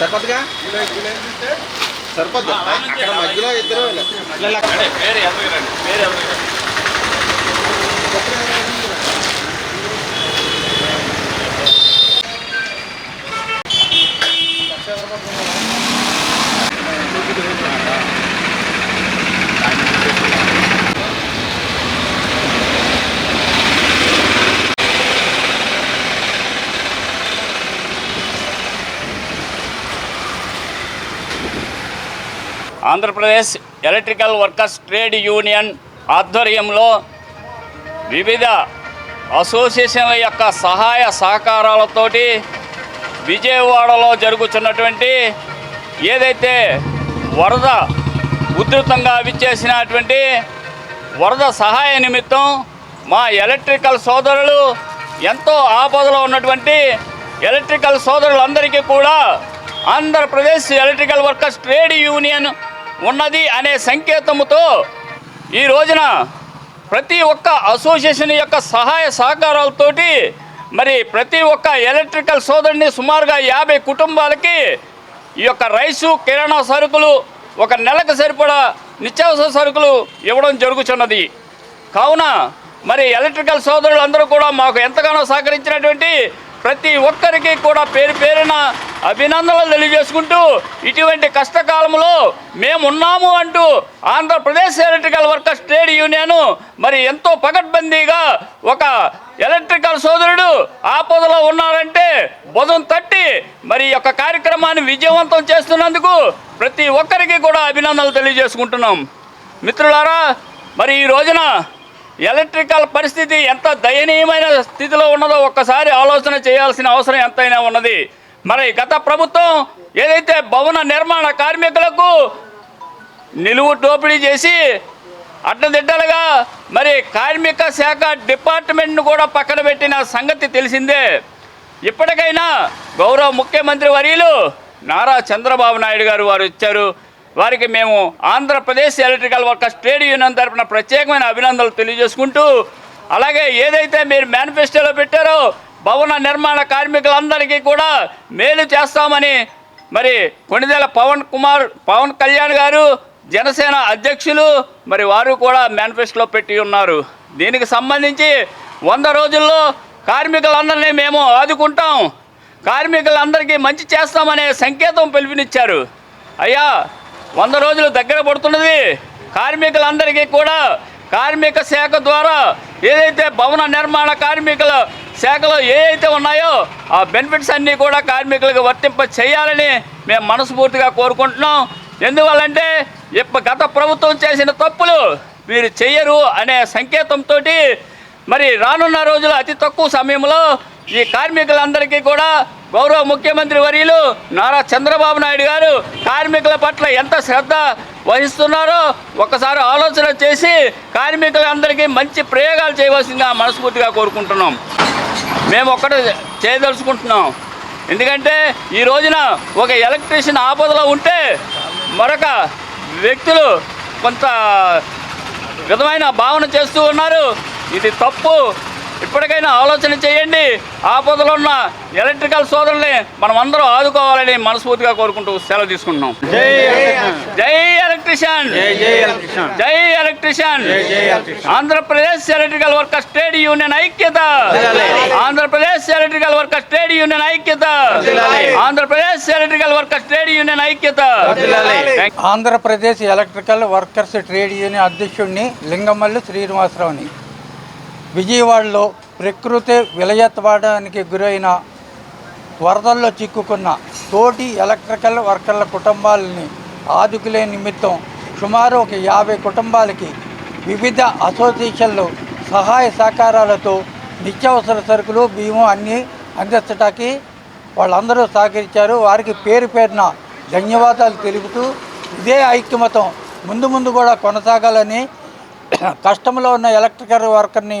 సరిపోద్దుగా? సరిపోద్దు అక్కడ మధ్యలో ఇద్దరు ఇలా Andhra Pradesh electrical workers trade union ఆధ్వర్యంలో వివిధ అసోసియేషన్ల యొక్క సహాయ సహకారాలతోటి విజయవాడలో జరుగుతున్నటువంటి ఏదైతే వరద ఉధృతంగా విచ్చేసినటువంటి వరద సహాయ నిమిత్తం మా ఎలక్ట్రికల్ సోదరులు ఎంతో ఆపదలో ఉన్నటువంటి ఎలక్ట్రికల్ సోదరులందరికీ కూడా Andhra Pradesh electrical workers trade union ఉన్నది అనే సంకేతముతో ఈ రోజున ప్రతి ఒక్క అసోసియేషన్ యొక్క సహాయ సహకారాలతోటి మరి ప్రతి ఒక్క ఎలక్ట్రికల్ సోదరుని సుమారుగా యాభై కుటుంబాలకి ఈ యొక్క రైసు కిరాణా సరుకులు ఒక నెలకు సరిపడా నిత్యావసర సరుకులు ఇవ్వడం జరుగుతున్నది కావున మరి ఎలక్ట్రికల్ సోదరులందరూ కూడా మాకు ఎంతగానో సహకరించినటువంటి ప్రతి ఒక్కరికి కూడా పేరు పేరున అభినందనలు తెలియజేసుకుంటూ ఇటువంటి కష్టకాలంలో మేమున్నాము అంటూ Andhra Pradesh electrical workers trade union మరి ఎంతో పకడ్బందీగా ఒక ఎలక్ట్రికల్ సోదరుడు ఆపదలో ఉన్నారంటే భుజం తట్టి మరి యొక్క కార్యక్రమాన్ని విజయవంతం చేస్తున్నందుకు ప్రతి ఒక్కరికి కూడా అభినందనలు తెలియజేసుకుంటున్నాం. మిత్రులారా మరి ఈ రోజున ఎలక్ట్రికల్ పరిస్థితి ఎంత దయనీయమైన స్థితిలో ఉన్నదో ఒక్కసారి ఆలోచన చేయాల్సిన అవసరం ఎంతైనా ఉన్నది. మరి గత ప్రభుత్వం ఏదైతే భవన నిర్మాణ కార్మికులకు నిలువు దోపిడీ చేసి అడ్డదిడ్డలుగా మరి కార్మిక శాఖ డిపార్ట్మెంట్ను కూడా పక్కన పెట్టిన సంగతి తెలిసిందే. ఇప్పటికైనా గౌరవ ముఖ్యమంత్రి వర్యులు నారా చంద్రబాబు నాయుడు గారు వారు ఇచ్చారు. వారికి మేము Andhra Pradesh electrical workers trade union తరఫున ప్రత్యేకమైన అభినందనలు తెలియజేసుకుంటూ అలాగే ఏదైతే మీరు మేనిఫెస్టోలో పెట్టారో భవన నిర్మాణ కార్మికులందరికీ కూడా మేలు చేస్తామని మరి కొణిదెల పవన్ కుమార్ పవన్ కళ్యాణ్ గారు జనసేన అధ్యక్షులు మరి వారు కూడా మేనిఫెస్టోలో పెట్టి ఉన్నారు. దీనికి సంబంధించి వంద రోజుల్లో కార్మికులందరినీ మేము ఆదుకుంటాం. కార్మికులందరికీ మంచి చేస్తామనే సంకేతం పిలుపునిచ్చారు. అయ్యా వంద రోజులు దగ్గర పడుతున్నది. కార్మికులందరికీ కూడా కార్మిక శాఖ ద్వారా ఏదైతే భవన నిర్మాణ కార్మికుల శాఖలో ఏదైతే ఉన్నాయో ఆ బెనిఫిట్స్ అన్నీ కూడా కార్మికులకు వర్తింప చేయాలని మేము మనస్ఫూర్తిగా కోరుకుంటున్నాం. ఎందువల్లంటే ఇప్ప గత ప్రభుత్వం చేసిన తప్పులు మీరు చెయ్యరు అనే సంకేతంతో మరి రానున్న రోజులు అతి తక్కువ సమయంలో ఈ కార్మికులందరికీ కూడా గౌరవ ముఖ్యమంత్రి వర్యులు నారా చంద్రబాబు నాయుడు గారు కార్మికుల పట్ల ఎంత శ్రద్ధ వహిస్తున్నారో ఒకసారి ఆలోచన చేసి కార్మికులందరికీ మంచి ప్రయోగాలు చేయవలసిందిగా మనస్ఫూర్తిగా కోరుకుంటున్నాం. మేము ఒక్కటే చేయదలుచుకుంటున్నాం. ఎందుకంటే ఈ రోజున ఒక ఎలక్ట్రీషియన్ ఆపదలో ఉంటే మరొక వ్యక్తులు కొంత విధమైన భావన చేస్తూ ఉన్నారు. ఇది తప్పు. ఇప్పటికైనా ఆలోచన చేయండి. ఆపదలో ఉన్న ఎలక్ట్రికల్ సోదరుల్ని మనం అందరూ ఆదుకోవాలని మనస్ఫూర్తిగా కోరుకుంటూ సెలవు తీసుకుంటున్నాం. జై ఎలక్ట్రిషియన్. జై electrician. Andhra Pradesh electrical workers trade union ఐక్యత. Andhra Pradesh electrical workers trade union ఐక్యత. Andhra Pradesh electrical workers trade union ఐక్యత. Andhra Pradesh electrical workers trade union అధ్యక్షుడిని లింగమల్లి శ్రీనివాసరావుని. విజయవాడలో ప్రకృతి విలయత్వాడానికి గురైన వరదల్లో చిక్కుకున్న తోటి ఎలక్ట్రికల్ వర్కర్ల కుటుంబాలని ఆదుకులే నిమిత్తం సుమారు ఒక యాభై కుటుంబాలకి వివిధ అసోసియేషన్లు సహాయ సహకారాలతో నిత్యావసర సరుకులు బియ్యం అన్నీ అందించటానికి వాళ్ళందరూ సహకరించారు. వారికి పేరు పేరున ధన్యవాదాలు తెలుపుతూ ఇదే ఐక్యమతం ముందు ముందు కూడా కొనసాగాలని కష్టంలో ఉన్న ఎలక్ట్రికల్ వర్కర్ని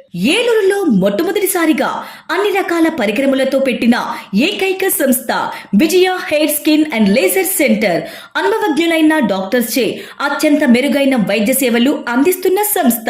ఏలూరులో మొట్టమొదటిసారిగా అన్ని రకాల పరికరములతో పెట్టిన ఏకైక సంస్థ Vijaya hair skin and laser centre. అనుభవజ్ఞులైన డాక్టర్స్ చే అత్యంత మెరుగైన వైద్య సేవలు అందిస్తున్న సంస్థ.